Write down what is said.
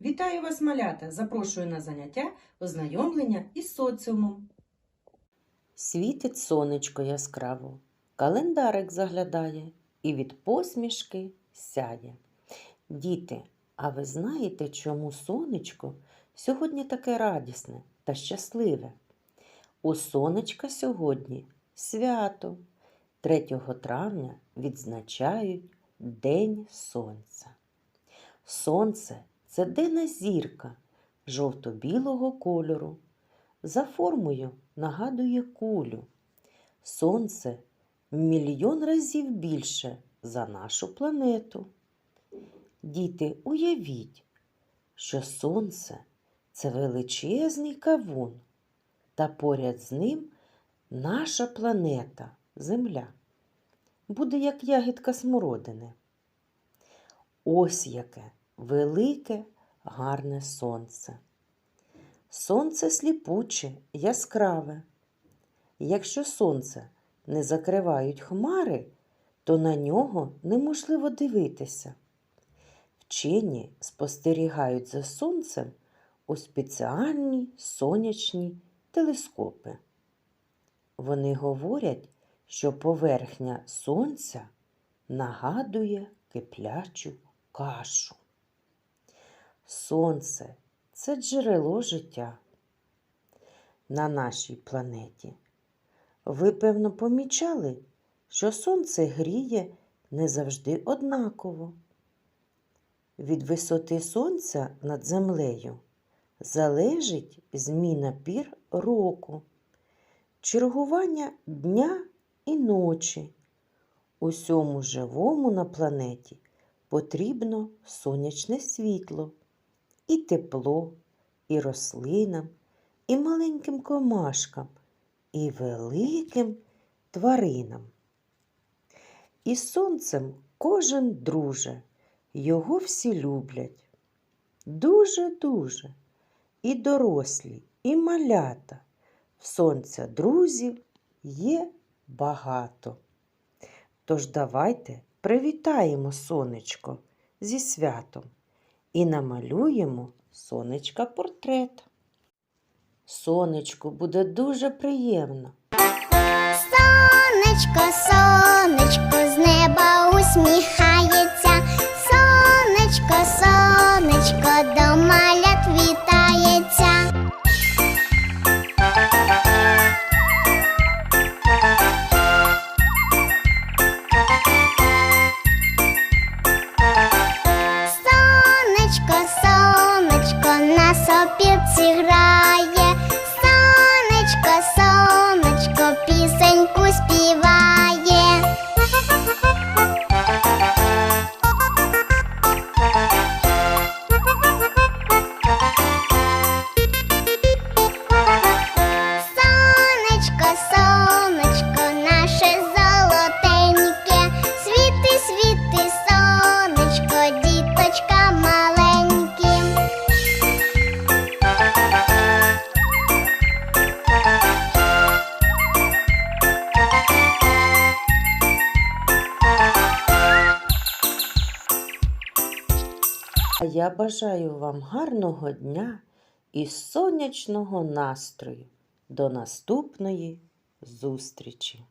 Вітаю вас, малята! Запрошую на заняття ознайомлення із соціумом. Світить сонечко яскраво, календарик заглядає і від посмішки сяє. Діти, а ви знаєте, чому сонечко сьогодні таке радісне та щасливе? У сонечка сьогодні свято. 3 травня відзначають День Сонця. Сонце це денна зірка жовто-білого кольору. За формою нагадує кулю. Сонце мільйон разів більше за нашу планету. Діти, уявіть, що сонце це величезний кавун, та поряд з ним наша планета Земля. Буде як ягідка смородини. Ось яке велике, гарне сонце. Сонце сліпуче, яскраве. Якщо сонце не закривають хмари, то на нього неможливо дивитися. Вчені спостерігають за сонцем у спеціальні сонячні телескопи. Вони говорять, що поверхня сонця нагадує киплячу кашу. Сонце це джерело життя на нашій планеті. Ви, певно, помічали, що сонце гріє не завжди однаково. Від висоти сонця над землею залежить зміна пір року, чергування дня і ночі. Усьому живому на планеті потрібно сонячне світло і тепло, і рослинам, і маленьким комашкам, і великим тваринам. І сонцем кожен друже, його всі люблять. Дуже-дуже і дорослі, і малята. В сонця друзів є багато. Тож давайте привітаємо сонечко зі святом і намалюємо сонечка портрет. Сонечку буде дуже приємно. Сонечко, сонечко, ra я бажаю вам гарного дня і сонячного настрою. До наступної зустрічі!